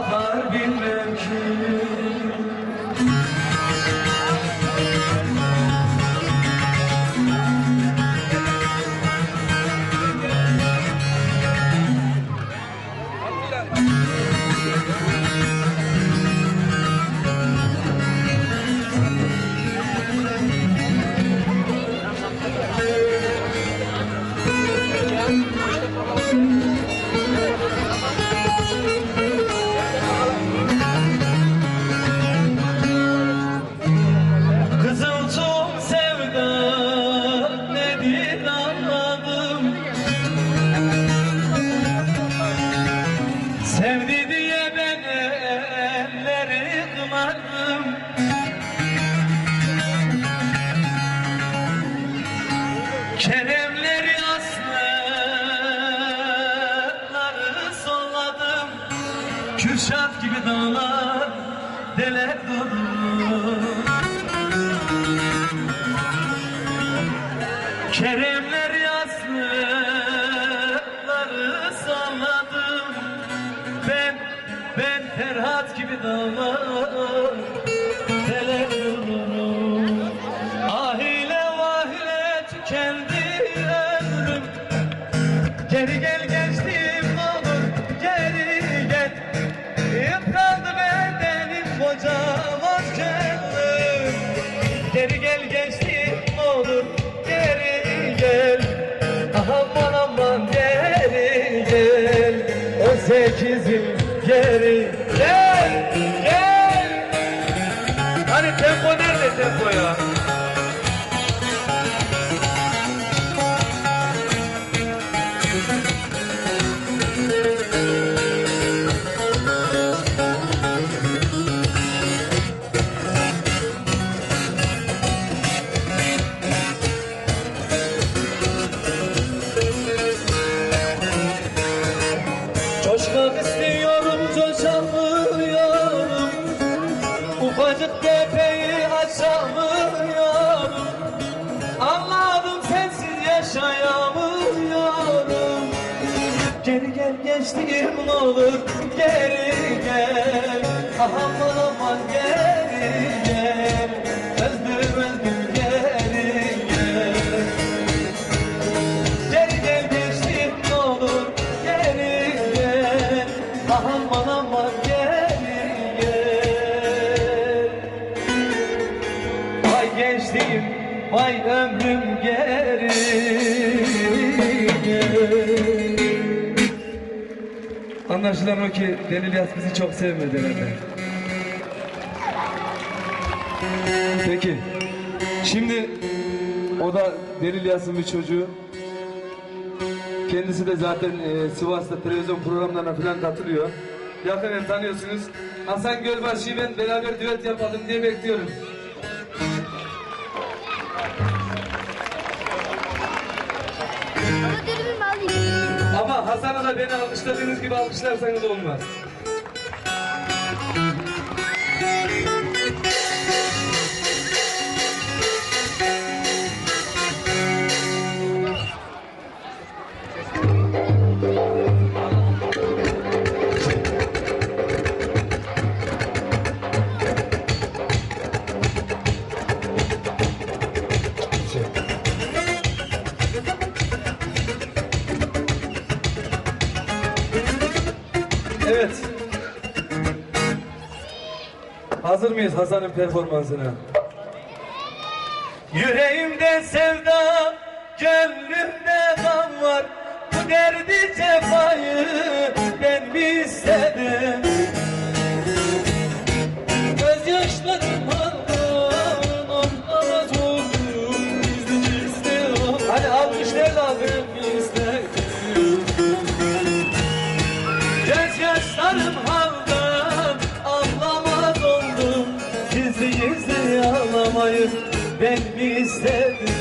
bahar bilmez. sevdi geri Gel gel. Hani tempo nerede tempo ya? Coşkun gençliğim olur geri gel. Aman aman gel. Anlaşılan o ki Delil Yaz bizi çok sevmedi herhalde. Peki. Şimdi o da Delil Yaz'ın bir çocuğu. Kendisi de zaten e, Sivas'ta televizyon programlarına falan katılıyor. Yakinen tanıyorsunuz. Hasan Gölbaşı'yı ben beraber düet yapalım diye bekliyorum. Hasan'ı da beni alkışladığınız gibi alkışlarsanız olmaz. Hazır mıyız Hasan'ın performansına? Yüreğimde sevda ben mi istedim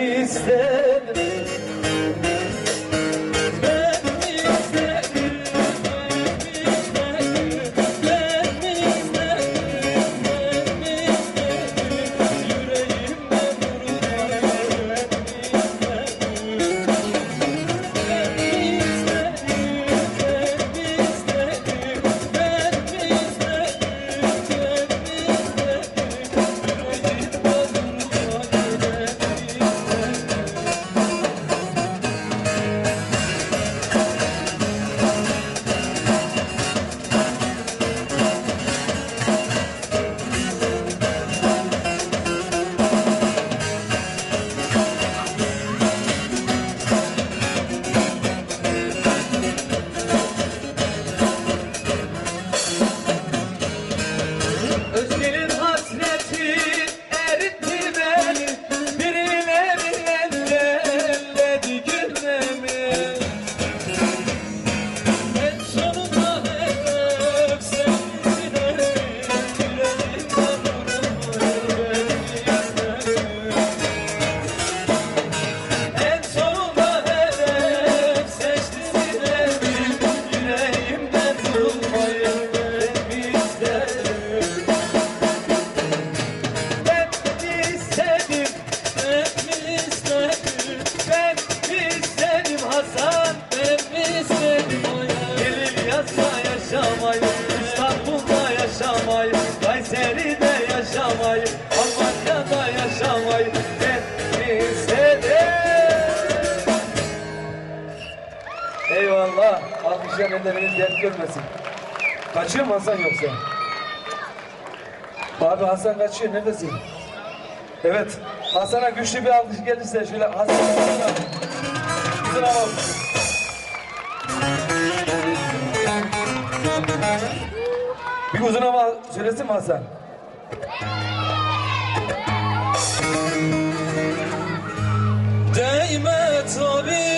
ister Hocam elleriniz dert görmesin. Kaçıyor mu Hasan yoksa? Abi Hasan kaçıyor neredesin? Evet. Hasan'a güçlü bir alkış gelirse şöyle Hasan. Bizim alalım. Bir uzun ama söylesin mi Hasan? Değme tabii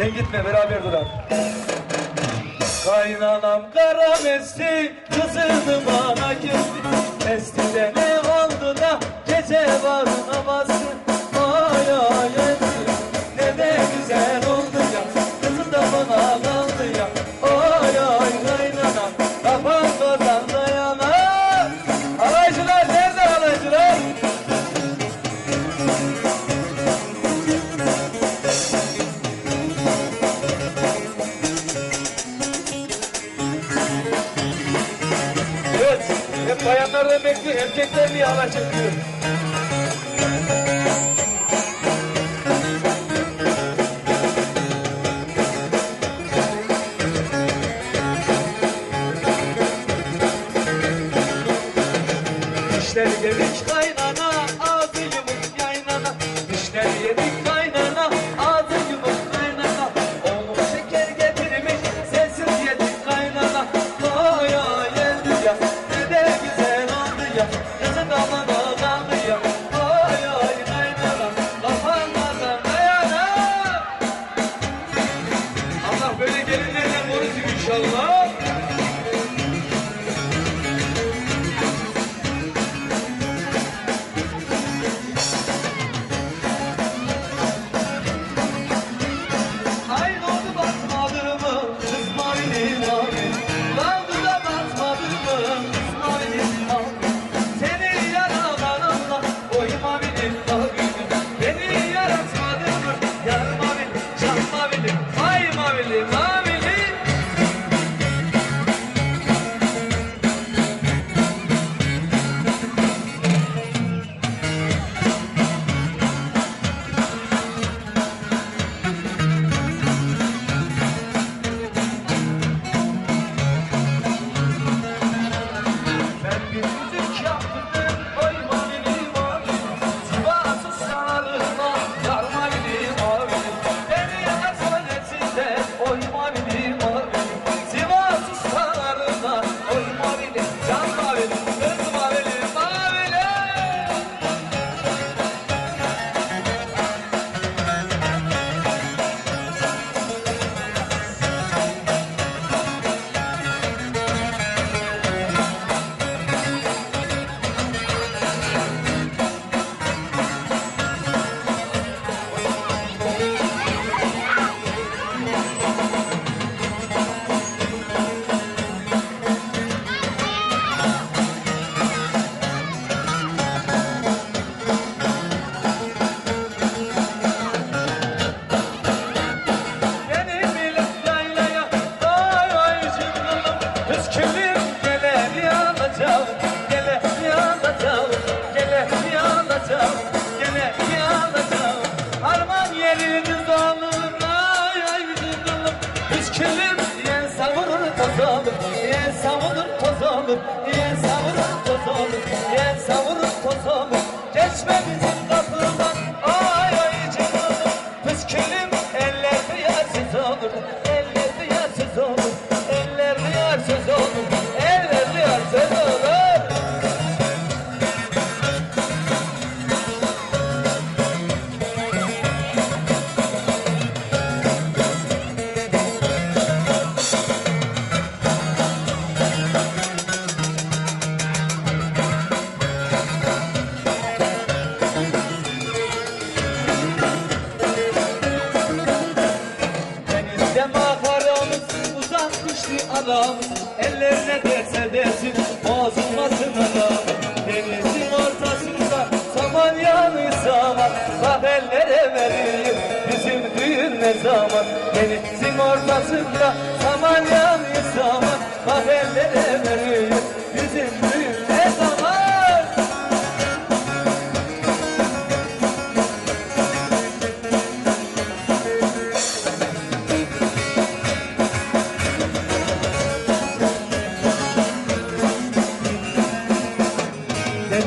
Sen gitme beraber durak. Kaynanam kara mesti, kızını bana kesti. Mesti de ne oldu da gece var namazı. Ay ay ay ne de güzel erkekler niye ana çekiyor?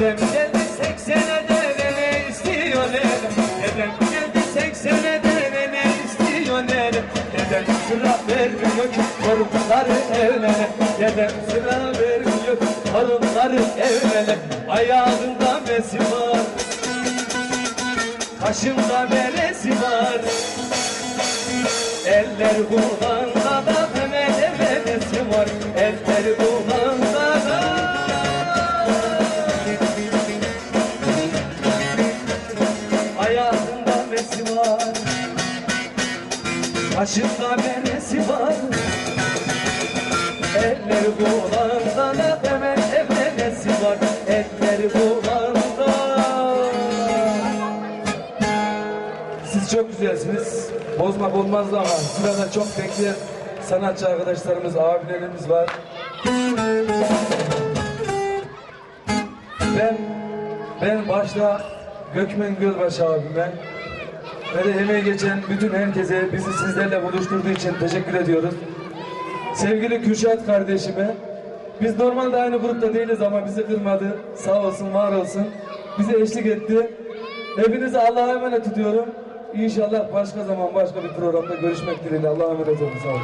Dedem geldi seksene de istiyor dedem Dedem geldi seksene de istiyor dedem Dedem sıra vermiyor ki evlene. Dedem sıra vermiyor torunları evlene. Ayağında besi var Kaşında beresi var. Eller kulağında Kaşında beresi var Eller kulağında da memede memesi var Eller kulağında Siz çok güzelsiniz. Bozmak olmazdı ama sırada çok bekleyen sanatçı arkadaşlarımız, abilerimiz var. Ben ben başta Gökmen Gölbaş abime ve de emeği geçen bütün herkese bizi sizlerle buluşturduğu için teşekkür ediyoruz. Sevgili Kürşat kardeşime biz normalde aynı grupta değiliz ama bizi kırmadı. Sağ olsun, var olsun. Bize eşlik etti. Hepinizi Allah'a emanet ediyorum. İnşallah başka zaman başka bir programda görüşmek dileğiyle. Allah'a emanet olun. Sağ olun.